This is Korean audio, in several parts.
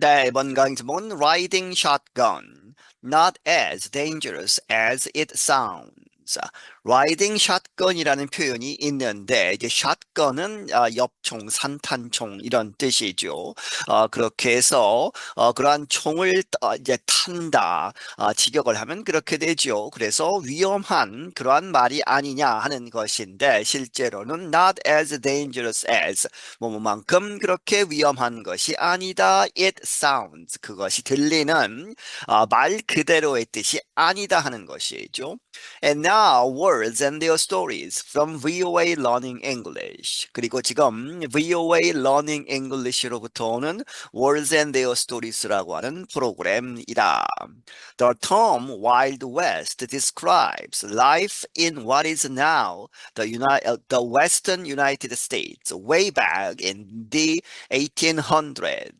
네, 이번 강의 제목은 Riding Shotgun, not as dangerous as it sounds. 라이딩 샷건이라는 표현이 있는데 이제 샷건은 아, 엽총, 산탄총 이런 뜻이죠. 어, 그렇게 해서 어, 그러한 총을 어, 이제 탄다 어, 직역을 하면 그렇게 되죠. 그래서 위험한 그러한 말이 아니냐 하는 것인데 실제로는 not as dangerous as 뭐뭐만큼 그렇게 위험한 것이 아니다. It sounds 그것이 들리는 어, 말 그대로의 뜻이 아니다 하는 것이죠. And now words and their stories from VOA Learning English. 그리고 지금 VOA Learning English로부터 오는 words and their stories라고 하는 프로그램이다. The term Wild West describes life in what is now the, United, the Western United States way back in the 1800s.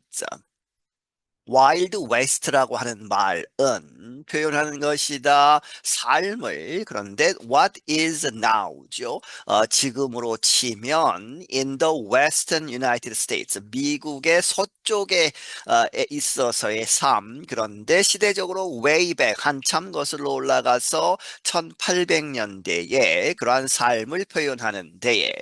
와일드 웨스트라고 하는 말은 표현하는 것이다. 삶을 그런데 what is now죠. 어, 지금으로 치면 in the western United States 미국의 서쪽에 어, 있어서의 삶 그런데 시대적으로 way back 한참 거슬러 올라가서 1800년대에 그러한 삶을 표현하는 데에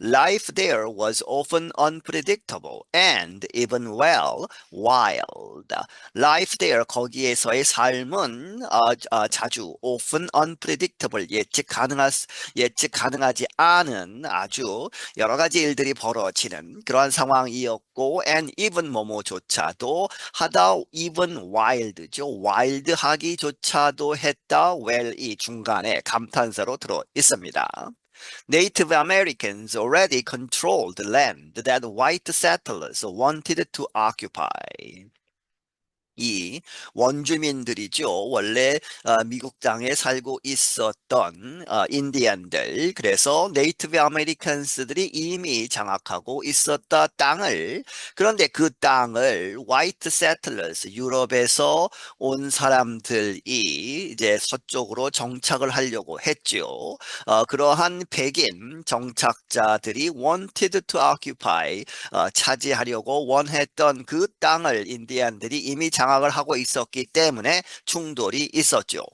life there was often unpredictable and even well wild world. Life there 거기에서의 삶은 어, 어, 자주 often unpredictable 예측 가능하 예측 가능하지 않은 아주 여러 가지 일들이 벌어지는 그러한 상황이었고 and even 뭐뭐조차도 하다 even wild죠. wild하기조차도 했다 well 이 중간에 감탄사로 들어 있습니다. Native Americans already controlled land that white settlers wanted to occupy. 이 원주민들이죠. 원래 어, 미국 땅에 살고 있었던 어, 인디언들 그래서 네이티브 아메리칸스들이 이미 장악하고 있었다 땅을 그런데 그 땅을 화이트 세틀러스 유럽에서 온 사람들이 이제 서쪽으로 정착을 하려고 했죠. 어, 그러한 백인 정착자들이 wanted to occupy 어, 차지하려고 원했던 그 땅을 인디언들이 이미 장악 장악을 하고 있었기 때문에 충돌이 있었죠.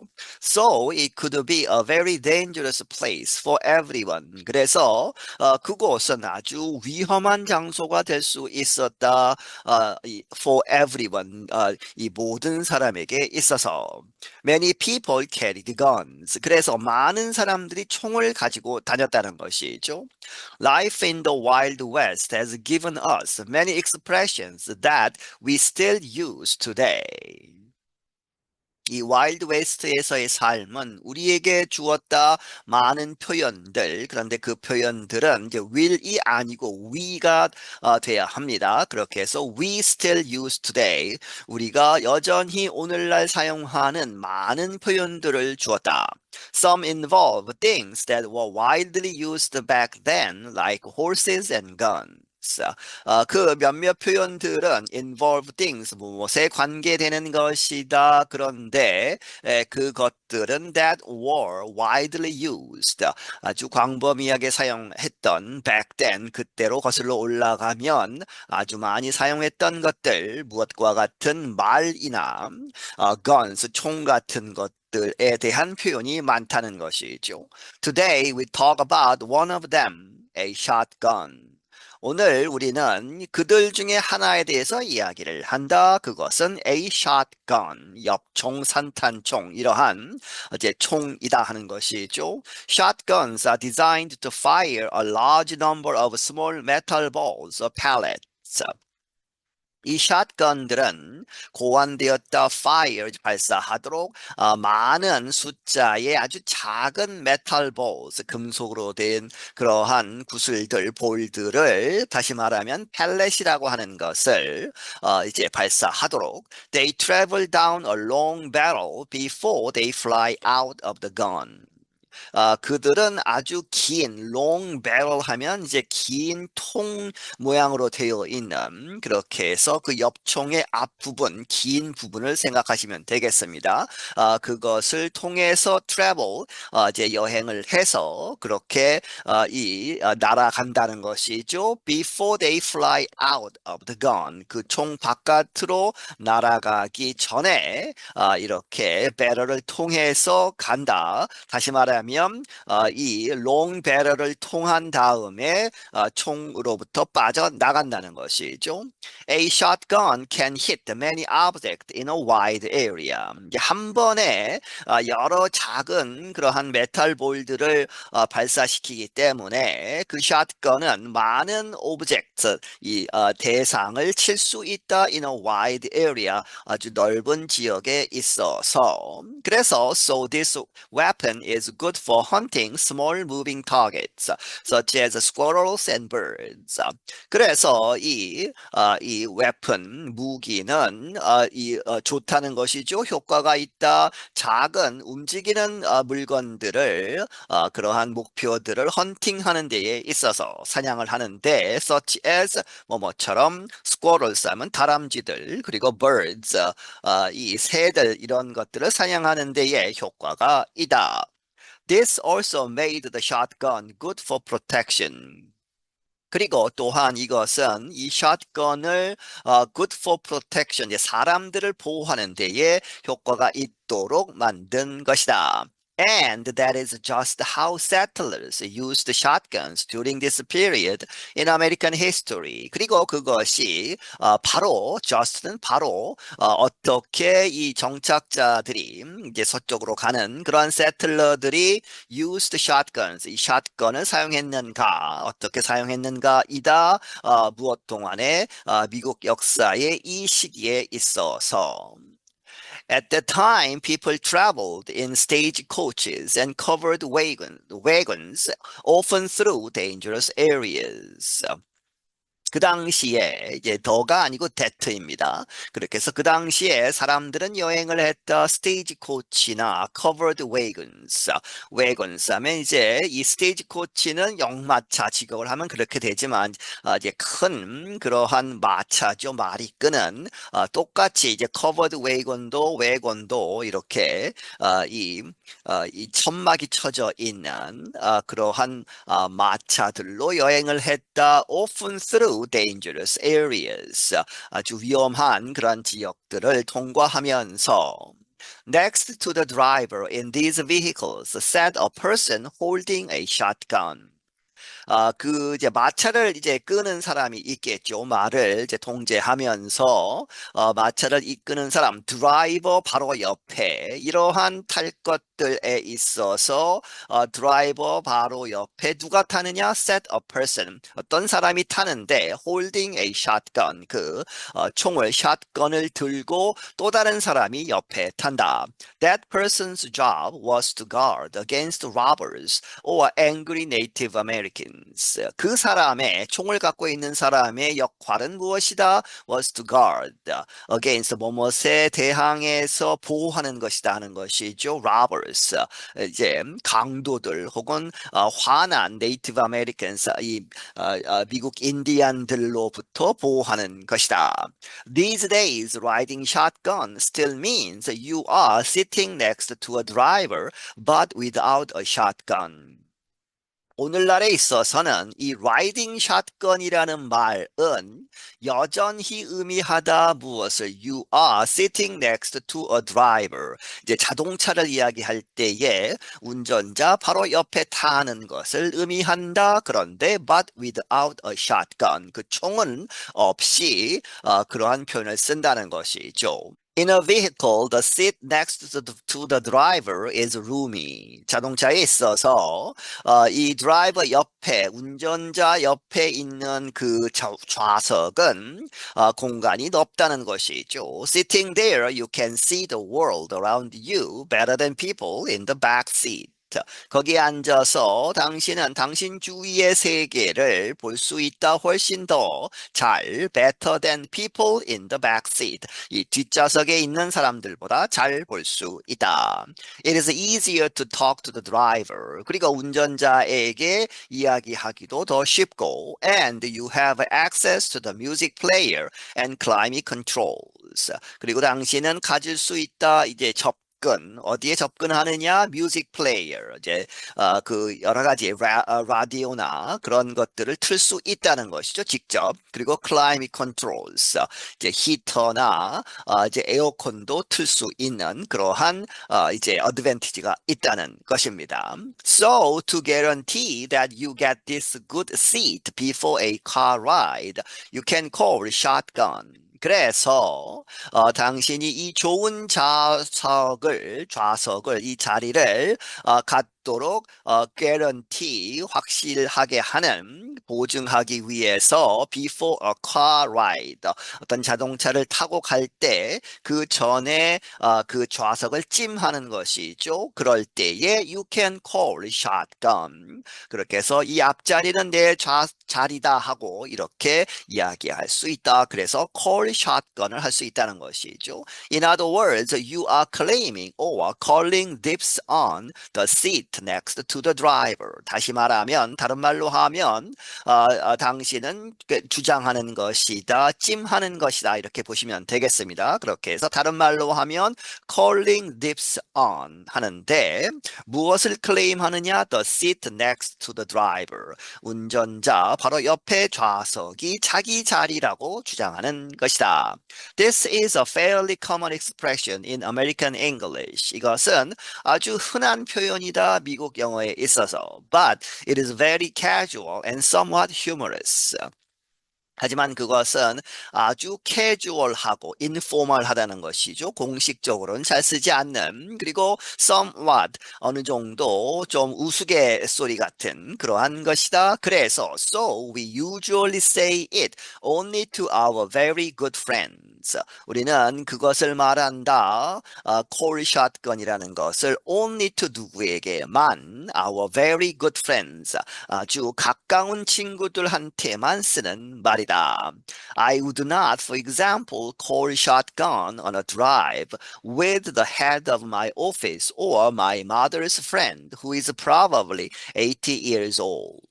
So it could be a very dangerous place for everyone. 그래서 어, 그곳은 아주 위험한 장소가 될 수 있었다. 어, for everyone. 어, 이 모든 사람에게 있어서 many people carried guns. 그래서 많은 사람들이 총을 가지고 다녔다는 것이죠. Life in the Wild West has given us many expressions that we still use today. Today. 이 와일드 웨스트에서의 삶은 우리에게 주었다 많은 표현들 그런데 그 표현들은 이제 will이 아니고 we가 어, 돼야 합니다. 그렇게 해서 we still use today 우리가 여전히 오늘날 사용하는 많은 표현들을 주었다. Some involve things that were widely used back then like horses and guns. 어, 그 몇몇 표현들은 involve things, 무엇에 관계되는 것이다. 그런데 에, 그것들은 that were widely used. 아주 광범위하게 사용했던 back then, 그때로 거슬러 올라가면 아주 많이 사용했던 것들, 무엇과 같은 말이나 어, guns, 총 같은 것 들에 대한 표현이 많다는 것이죠. Today we talk about one of them, a shotgun. 오늘 우리는 그들 중에 하나에 대해서 이야기를 한다. 그것은 a shotgun, 엽총, 산탄총 이러한 이제 총이다 하는 것이죠. Shotguns are designed to fire a large number of small metal balls or pellets. 이 샷건들은 고안되었다 fire 발사하도록 어, 많은 숫자의 아주 작은 메탈 볼스 금속으로 된 그러한 구슬들 볼들을 다시 말하면 펠렛이라고 하는 것을 어, 이제 발사하도록. They travel down a long barrel before they fly out of the gun 아, 그들은 아주 긴 long barrel 하면 이제 긴 통 모양으로 되어 있는 그렇게 해서 그 옆총의 앞부분 긴 부분을 생각하시면 되겠습니다. 아, 그것을 통해서 travel 어, 이제 여행을 해서 그렇게 어, 이 어, 날아간다는 것이죠. Before they fly out of the gun 그 총 바깥으로 날아가기 전에 어, 이렇게 배럴을 통해서 간다. 다시 말하면 어, 이 long 배럴을 통한 다음에 어, 총으로부터 빠져 나간다는 것이죠. A shotgun can hit many objects in a wide area. 한 번에 어, 여러 작은 그러한 메탈 어, 발사시키기 때문에 그 샷건은 많은 오브젝트, 이 어, 대상을 칠 수 있다 in a wide area, 아주 넓은 지역에 있어서 그래서 so this weapon is good for hunting small moving targets such as squirrels and birds. 그래서 이, 어, 이 weapon 무기는 어, 이 어, 좋다는 것이죠. 효과가 있다. 작은 움직이는 어, 물건들을 어, 그러한 목표들을 헌팅하는 데에 있어서 사냥을 하는데 such as 뭐뭐처럼 squirrels 하면 다람쥐들 그리고 birds 어, 이 새들 이런 것들을 사냥하는 데에 효과가 있다. This also made the shotgun good for protection. 그리고 또한 이것은 이 샷건을 어, good for protection, 사람들을 보호하는 데에 효과가 있도록 만든 것이다. And that is just how settlers used shotguns during this period in American history. 그리고 그것이 어, 바로 just는 바로 어, 어떻게 이 정착자들이 이제 서쪽으로 가는 그런 세틀러들이 used shotguns, 이 샷건을 사용했는가, 어떻게 사용했는가이다. 어, 무엇 동안에 어, 미국 역사의 이 시기에 있어서. At that time, people traveled in stagecoaches and covered wagon, wagons, often through dangerous areas. 그 당시에 이제 더가 아니고 데트입니다. 그렇게 해서 그 당시에 사람들은 여행을 했다. 스테이지 코치나 covered wagons, wagons 하면 이제 이 스테이지 코치는 영마차 직업을 하면 그렇게 되지만 어, 이제 큰 그러한 마차죠. 말이 끄는 어, 똑같이 이제 covered wagon도 wagon도 이렇게 어, 이, 어, 이 천막이 쳐져 있는 어, 그러한 어, 마차들로 여행을 했다. often through dangerous areas. 아주 위험한 그런 지역들을 통과하면서 Next to the driver in these vehicles sat a person holding a shotgun. 아, 그 이제 마차를 이제 끄는 사람이 있겠죠. 말을 이제 통제하면서 어, 마차를 이끄는 사람, 드라이버 바로 옆에 이러한 탈 것들에 있어서 어, 드라이버 바로 옆에 누가 타느냐? Set a person. 어떤 사람이 타는데 holding a shotgun. 그 어, 총을 샷건을 들고 또 다른 사람이 옆에 탄다. That person's job was to guard against robbers or angry Native Americans. 그 사람의 총을 갖고 있는 사람의 역할은 무엇이다? was to guard against 뭐뭇에 대항해서 보호하는 것이다 하는 것이죠. robbers 이제 강도들 혹은 어, 화난 네이티브 아메리칸스 이 어, 어, 미국 인디안들로부터 보호하는 것이다. These days riding shotgun still means you are sitting next to a driver but without a shotgun. 오늘날에 있어서는 이 라이딩 샷건이라는 말은 여전히 의미하다 무엇을 you are sitting next to a driver. 이제 자동차를 이야기할 때에 운전자 바로 옆에 타는 것을 의미한다. 그런데 but without a shotgun. 그 총은 없이 어, 그러한 표현을 쓴다는 것이죠. In a vehicle, the seat next to the, to the driver is roomy. 자동차에 있어서 어, 이 드라이버 옆에 운전자 옆에 있는 그 좌, 좌석은 어, 공간이 넓다는 것이죠. Sitting there, you can see the world around you better than people in the back seat. 거기에 앉아서 당신은 당신 주위의 세계를 볼 수 있다 훨씬 더 잘 better than people in the back seat 이 뒷좌석에 있는 사람들보다 잘 볼 수 있다. It is easier to talk to the driver. 그리고 운전자에게 이야기하기도 더 쉽고 and you have access to the music player and climate controls. 그리고 당신은 가질 수 있다 이제 접 접근 어디에 접근하느냐 뮤직 플레이어 이제 어, 그 여러 가지 라, 어, 라디오나 그런 것들을 틀 수 있다는 것이죠 직접 그리고 클라이밋 컨트롤스 이제 히터나 어, 이제 에어컨도 틀 수 있는 그러한 어, 이제 어드밴티지가 있다는 것입니다. So to guarantee that you get this good seat before a car ride, you can call shotgun. 그래서 어, 당신이 이 좋은 좌석을 좌석을 이 자리를 어, 갖 도록 어, guarantee 확실하게 하는 보증하기 위해서 before a car ride 어떤 자동차를 타고 갈 때 그 전에 어, 그 좌석을 찜하는 것이죠. 그럴 때에 you can call shotgun 그렇게 해서 이 앞자리는 내 좌, 자리다 하고 이렇게 이야기할 수 있다. 그래서 call shotgun을 할 수 있다는 것이죠. In other words, you are claiming or calling dibs on the seat next to the driver. 다시 말하면 다른 말로 하면 어, 어, 당신은 주장하는 것이다, 찜하는 것이다 이렇게 보시면 되겠습니다. 그렇게 해서 다른 말로 하면 calling dibs on 하는데 무엇을 클레임하느냐? The seat next to the driver. 운전자 바로 옆에 좌석이 자기 자리라고 주장하는 것이다. This is a fairly common expression in American English. 이것은 아주 흔한 표현이다 미국 영어에 있어서. But it is very casual and somewhat humorous. 하지만 그것은 아주 캐주얼하고 인포멀하다는 것이죠. 공식적으로는 잘 쓰지 않는 그리고 somewhat 어느 정도 좀 우스갯소리 같은 그러한 것이다. 그래서 so we usually say it only to our very good friends. 우리는 그것을 말한다. 어, call shotgun이라는 것을 only to 누구에게만 our very good friends 아주 가까운 친구들한테만 쓰는 말이 말 I would not, for example, call a shotgun on a drive with the head of my office or my mother's friend who is probably 80 years old.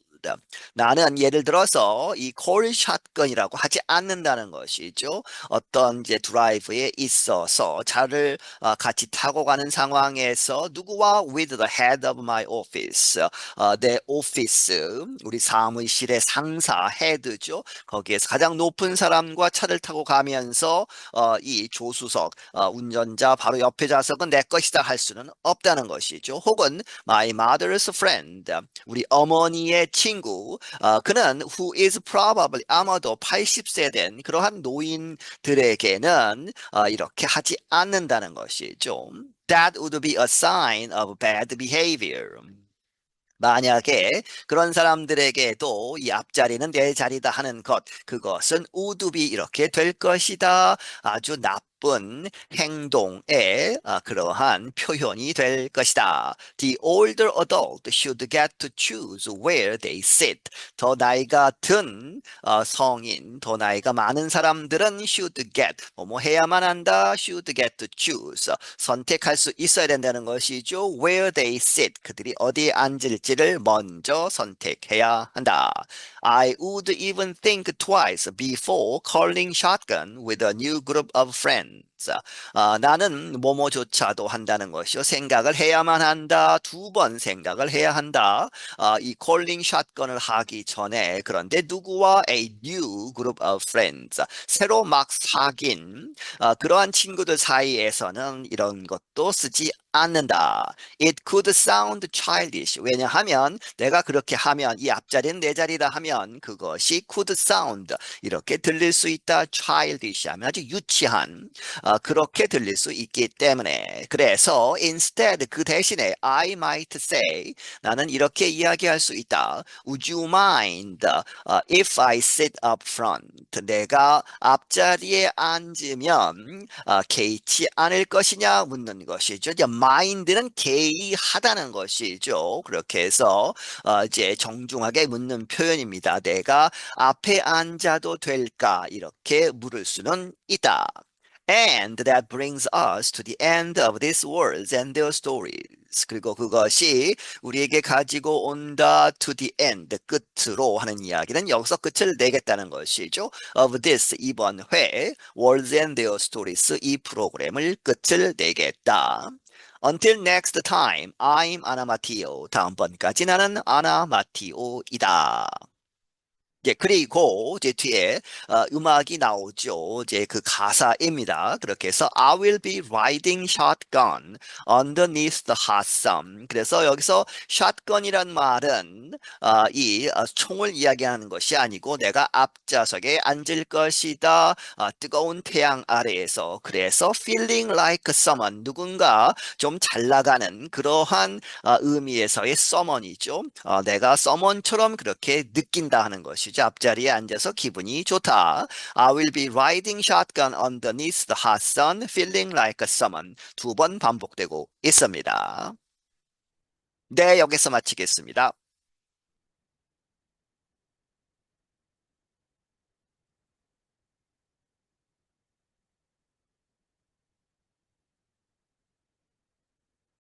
나는 예를 들어서 이 콜 샷건이라고 하지 않는다는 것이죠. 어떤 이제 드라이브에 있어서 차를 같이 타고 가는 상황에서 누구와 with the head of my office 어, 내 오피스 우리 사무실의 상사 헤드죠. 거기에서 가장 높은 사람과 차를 타고 가면서 어, 이 조수석 어, 운전자 바로 옆에 좌석은 내 것이다 할 수는 없다는 것이죠. 혹은 my mother's friend 우리 어머니의 친 친구, 어, 그는 who is probably 아마도 80세 된 그러한 노인들에게는 어, 이렇게 하지 않는다는 것이죠. That would be a sign of bad behavior. 만약에 그런 사람들에게도 이 앞자리는 내 자리다 하는 것, 그것은 be 이렇게 될 것이다. 아주 나쁜 나쁜 행동의 그러한 표현이 될 것이다. The older adult should get to choose where they sit. 더 나이가 든 성인, 더 나이가 많은 사람들은 should get, 뭐 해야만 한다, should get to choose. 선택할 수 있어야 된다는 것이죠. Where they sit. 그들이 어디에 앉을지를 먼저 선택해야 한다. I would even think twice before calling shotgun with a new group of friends. and 어, 나는 뭐뭐조차도 한다는 것이요. 생각을 해야만 한다. 두 번 생각을 해야 한다. 어, 이 콜링 샷건을 하기 전에 그런데 누구와 a new group of friends 새로 막 사귄 어, 그러한 친구들 사이에서는 이런 것도 쓰지 않는다. It could sound childish. 왜냐하면 내가 그렇게 하면 이 앞자리는 내 자리다 하면 그것이 could sound 이렇게 들릴 수 있다. childish 하면 아주 유치한 어, 아, 그렇게 들릴 수 있기 때문에 그래서 instead 그 대신에 I might say 나는 이렇게 이야기할 수 있다. Would you mind 어, if I sit up front? 내가 앞자리에 앉으면 어, 개의치 않을 것이냐 묻는 것이죠. 이제 mind는 개의하다는 것이죠. 그렇게 해서 어, 이제 정중하게 묻는 표현입니다. 내가 앞에 앉아도 될까? 이렇게 물을 수는 있다. And that brings us to the end of these words and their stories. 그리고 그것이 우리에게 가지고 온다 to the end, 끝으로 하는 이야기는 여기서 끝을 내겠다는 것이죠. Of this 이번 회 words and their stories 이 프로그램을 끝을 내겠다. Until next time, I'm Anna Matteo. 다음번까지 나는 마티오이다. 예, 그리고 이제 뒤에 어, 음악이 나오죠. 이제 그 가사입니다. 그렇게 해서 I will be riding shotgun underneath the hot sun. 그래서 여기서 shotgun이란 말은 어, 이 어, 총을 이야기하는 것이 아니고 내가 앞좌석에 앉을 것이다. 어, 뜨거운 태양 아래에서. 그래서 feeling like someone 누군가 좀 잘 나가는 그러한 어, 의미에서의 someone이죠. 어, 내가 someone처럼 그렇게 느낀다 하는 것이죠. 앞자리에 앉아서 기분이 좋다. I will be riding shotgun underneath the hot sun, feeling like a someone. 두번 반복되고 있습니다. 네, 여기서 마치겠습니다.